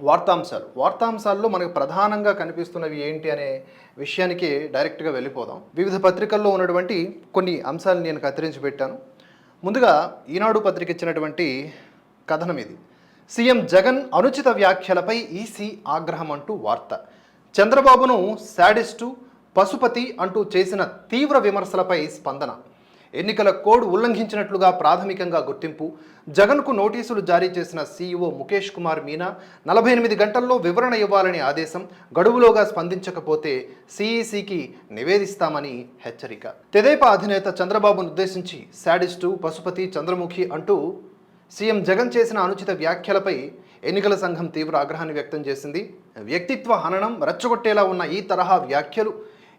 వార్తాంశాలు. వార్తాంశాల్లో మనకు ప్రధానంగా కనిపిస్తున్నవి ఏంటి అనే విషయానికి డైరెక్ట్గా వెళ్ళిపోదాం. వివిధ పత్రికల్లో ఉన్నటువంటి కొన్ని అంశాలు నేను కత్తిరించి పెట్టాను. ముందుగా ఈనాడు పత్రిక ఇచ్చినటువంటి కథనం ఇది. సీఎం జగన్ అనుచిత వ్యాఖ్యలపై ఈసీ ఆగ్రహం అంటూ వార్త. చంద్రబాబును శాడిస్టు పశుపతి అంటూ చేసిన తీవ్ర విమర్శలపై స్పందన. ఎన్నికల కోడ్ ఉల్లంఘించినట్లుగా ప్రాథమికంగా గుర్తింపు. జగన్కు నోటీసులు జారీ చేసిన సీఈఓ ముఖేష్ కుమార్ మీనా నలభై ఎనిమిది గంటల్లో వివరణ ఇవ్వాలని ఆదేశం గడువులోగా స్పందించకపోతే సిఈసికి నివేదిస్తామని హెచ్చరిక. తెదేపా అధినేత చంద్రబాబును ఉద్దేశించి శాడిస్టు పశుపతి చంద్రముఖి అంటూ సీఎం జగన్ చేసిన అనుచిత వ్యాఖ్యలపై ఎన్నికల సంఘం తీవ్ర ఆగ్రహాన్ని వ్యక్తం చేసింది. వ్యక్తిత్వ హననం రెచ్చగొట్టేలా ఉన్న ఈ తరహా వ్యాఖ్యలు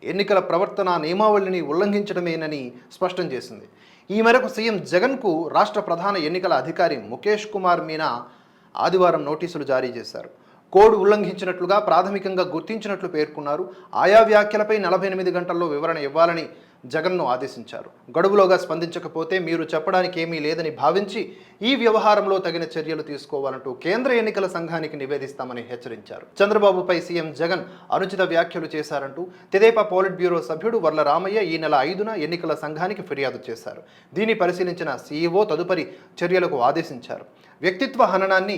ఎన్నికల ప్రవర్తన నియమావళిని ఉల్లంఘించడమేనని స్పష్టం చేసింది. ఈ మేరకు సీఎం జగన్కు రాష్ట్ర ప్రధాన ఎన్నికల అధికారి ముఖేష్ కుమార్ మీనా ఆదివారం నోటీసులు జారీ చేశారు. కోడ్ ఉల్లంఘించినట్లుగా ప్రాథమికంగా గుర్తించినట్లు పేర్కొన్నారు. ఆయా వ్యాఖ్యలపై నలభై ఎనిమిది గంటల్లో వివరణ ఇవ్వాలని జగన్ను ఆదేశించారు. గడువులోగా స్పందించకపోతే మీరు చెప్పడానికి ఏమీ లేదని భావించి ఈ వ్యవహారంలో తగిన చర్యలు తీసుకోవాలంటూ కేంద్ర ఎన్నికల సంఘానికి నివేదిస్తామని హెచ్చరించారు. చంద్రబాబుపై సీఎం జగన్ అనుచిత వ్యాఖ్యలు చేశారంటూ తెదేపా పోలిట్ బ్యూరో సభ్యుడు వర్ల రామయ్య ఈ నెల ఐదున ఎన్నికల సంఘానికి ఫిర్యాదు చేశారు. దీన్ని పరిశీలించిన సీఈఓ తదుపరి చర్యలకు ఆదేశించారు. వ్యక్తిత్వ హననాన్ని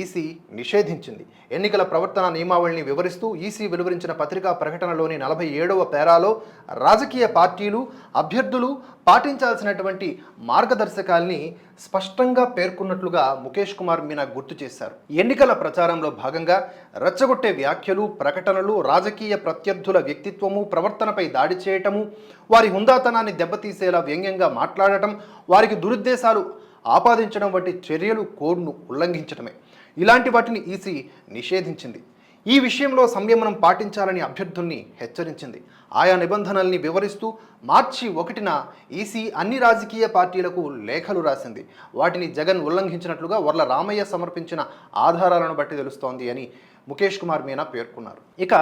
ఈసీ నిషేధించింది. ఎన్నికల ప్రవర్తన నియమావళిని వివరిస్తూ ఈసీ వెలువరించిన పత్రికా ప్రకటనలోని నలభై ఏడవ పేరాలో రాజకీయ పార్టీలు అభ్యర్థులు పాటించాల్సినటువంటి మార్గదర్శకాల్ని స్పష్టంగా పేర్కొన్నట్లుగా ముఖేష్ కుమార్ మీనా గుర్తు చేశారు. ఎన్నికల ప్రచారంలో భాగంగా రెచ్చగొట్టే వ్యాఖ్యలు ప్రకటనలు రాజకీయ ప్రత్యర్థుల వ్యక్తిత్వము ప్రవర్తనపై దాడి చేయటము వారి హుందాతనాన్ని దెబ్బతీసేలా వ్యంగ్యంగా మాట్లాడటం వారికి దురుద్దేశాలు ఆపాదించడం వంటి చర్యలు కోడ్ను ఉల్లంఘించడమే ఇలాంటి వాటిని ఈసీ నిషేధించింది. ఈ విషయంలో సంయమనం పాటించాలని అభ్యర్థుల్ని హెచ్చరించింది. ఆయా నిబంధనల్ని వివరిస్తూ మార్చి ఒకటిన ఈసీ అన్ని రాజకీయ పార్టీలకు లేఖలు రాసింది. వాటిని జగన్ ఉల్లంఘించినట్లుగా వర్ల రామయ్య సమర్పించిన ఆధారాలను బట్టి తెలుస్తోంది అని ముఖేష్ కుమార్ మీనా పేర్కొన్నారు. ఇక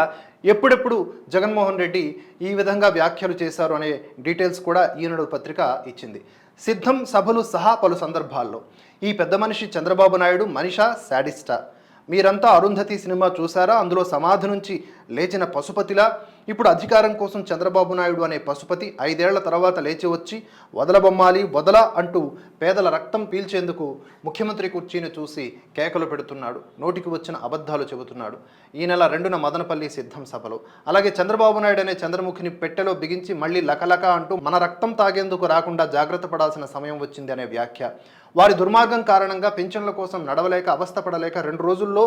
ఎప్పుడెప్పుడు జగన్మోహన్ రెడ్డి ఈ విధంగా వ్యాఖ్యలు చేశారు అనే డీటెయిల్స్ కూడా ఈనాడు పత్రిక ఇచ్చింది. సిద్ధం సభలు సహా పలు సందర్భాల్లో. ఈ పెద్ద మనిషి చంద్రబాబు నాయుడు మనిషా శాడిస్టా. మీరంతా అరుంధతి సినిమా చూసారా అందులో సమాధి నుంచి లేచిన పశుపతిలా ఇప్పుడు అధికారం కోసం చంద్రబాబు నాయుడు అనే పశుపతి ఐదేళ్ళ తర్వాత లేచి వచ్చి వదలబొమ్మాలి వదల అంటూ పేదల రక్తం పీల్చేందుకు ముఖ్యమంత్రి కుర్చీని చూసి కేకలు పెడుతున్నాడు. నోటికి వచ్చిన అబద్ధాలు చెబుతున్నాడు. ఈ నెల రెండున మదనపల్లి సిద్ధం సభలో. అలాగే చంద్రబాబు నాయుడు అనే చంద్రముఖిని పెట్టెలో బిగించి మళ్ళీ లకలక అంటూ మన రక్తం తాగేందుకు రాకుండా జాగ్రత్త పడాల్సిన సమయం వచ్చింది అనే వ్యాఖ్య. వారి దుర్మార్గం కారణంగా పెన్షన్ల కోసం నడవలేక అవస్థపడలేక రెండు రోజుల్లో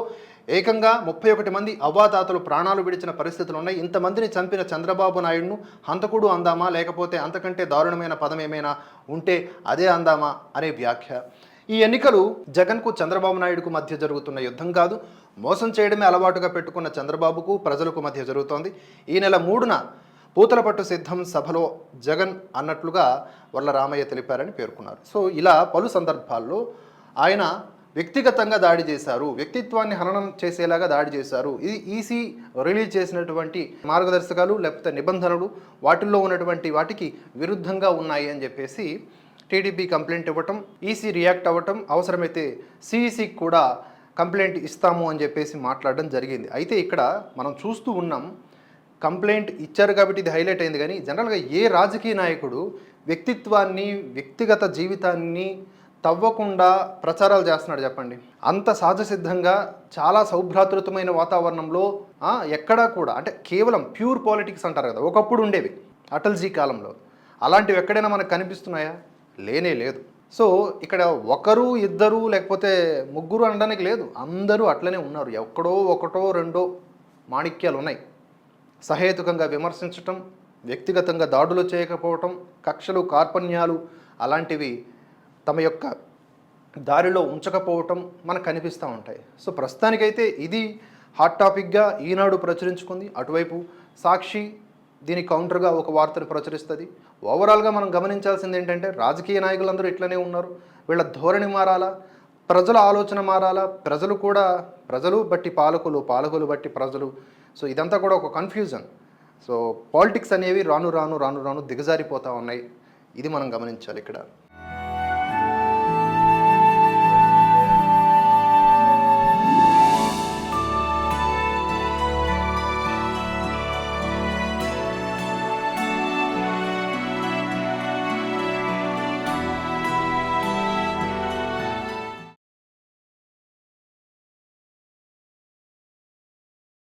ఏకంగా ముప్పై ఒకటి మంది అవ్వాతాతలు ప్రాణాలు విడిచిన పరిస్థితులు ఉన్నాయి. ఇంతమందిని చంపిన చంద్రబాబు నాయుడును హంతకుడు అందామా? లేకపోతే అంతకంటే దారుణమైన పదం ఏమైనా ఉంటే అదే అందామా? అనే వ్యాఖ్య. ఈ ఎన్నికలు జగన్కు చంద్రబాబు నాయుడుకు మధ్య జరుగుతున్న యుద్ధం కాదు. మోసం చేయడమే అలవాటుగా పెట్టుకున్న చంద్రబాబుకు ప్రజలకు మధ్య జరుగుతోంది. ఈ నెల మూడున పూతలపట్టు సిద్ధం సభలో జగన్ అన్నట్లుగా వర్ల రామయ్య తెలిపారని పేర్కొన్నారు. సో ఇలా పలు సందర్భాల్లో ఆయన వ్యక్తిగతంగా దాడి చేశారు వ్యక్తిత్వాన్ని హననం చేసేలాగా దాడి చేశారు. ఇది ఈసీ రిలీజ్ చేసినటువంటి మార్గదర్శకాలు లేకపోతే నిబంధనలు వాటిల్లో ఉన్నటువంటి వాటికి విరుద్ధంగా ఉన్నాయి అని చెప్పేసి టీడీపీ కంప్లైంట్ ఇవ్వటం ఈసీ రియాక్ట్ అవ్వటం అవసరమైతే సిఈసికి కూడా కంప్లైంట్ ఇస్తాము అని చెప్పేసి మాట్లాడడం జరిగింది. అయితే ఇక్కడ మనం చూస్తూ ఉన్నాం కంప్లైంట్ ఇచ్చారు కాబట్టి ఇది హైలైట్ అయింది. కానీ జనరల్గా ఏ రాజకీయ నాయకుడు వ్యక్తిత్వాన్ని వ్యక్తిగత జీవితాన్ని తవ్వకుండా ప్రచారాలు చేస్తున్నాడు చెప్పండి? అంత సహజ సిద్ధంగా చాలా సౌభ్రాతృతమైన వాతావరణంలో ఎక్కడా కూడా అంటే కేవలం ప్యూర్ పాలిటిక్స్ అంటారు కదా ఒకప్పుడు ఉండేవి అటల్జీ కాలంలో. అలాంటివి ఎక్కడైనా మనకు కనిపిస్తున్నాయా? లేనే లేదు. సో ఇక్కడ ఒకరు ఇద్దరు లేకపోతే ముగ్గురు అనడానికి లేదు. అందరూ అట్లనే ఉన్నారు. ఎక్కడో ఒకటో రెండో మాణిక్యాలు ఉన్నాయి. సహేతుకంగా విమర్శించటం వ్యక్తిగతంగా దాడులు చేయకపోవటం కక్షలు కార్పణ్యాలు అలాంటివి తమ యొక్క దారిలో ఉంచకపోవటం మనకు కనిపిస్తూ ఉంటాయి. సో ప్రస్తుతానికైతే ఇది హాట్ టాపిక్గా ఈనాడు ప్రచురించుకుంది. అటువైపు సాక్షి దీని కౌంటర్గా ఒక వార్తను ప్రచురిస్తుంది. ఓవరాల్గా మనం గమనించాల్సింది ఏంటంటే రాజకీయ నాయకులందరూ ఇట్లనే ఉన్నారు. వీళ్ళ ధోరణి మారాలా? ప్రజల ఆలోచన మారాలా? ప్రజలు కూడా ప్రజలు బట్టి పాలకులు పాలకులు బట్టి ప్రజలు సో ఇదంతా కూడా ఒక కన్ఫ్యూజన్ సో పాలిటిక్స్ అనేవి రాను రాను రాను రాను దిగజారిపోతూ ఉన్నాయి. ఇది మనం గమనించాలి ఇక్కడ.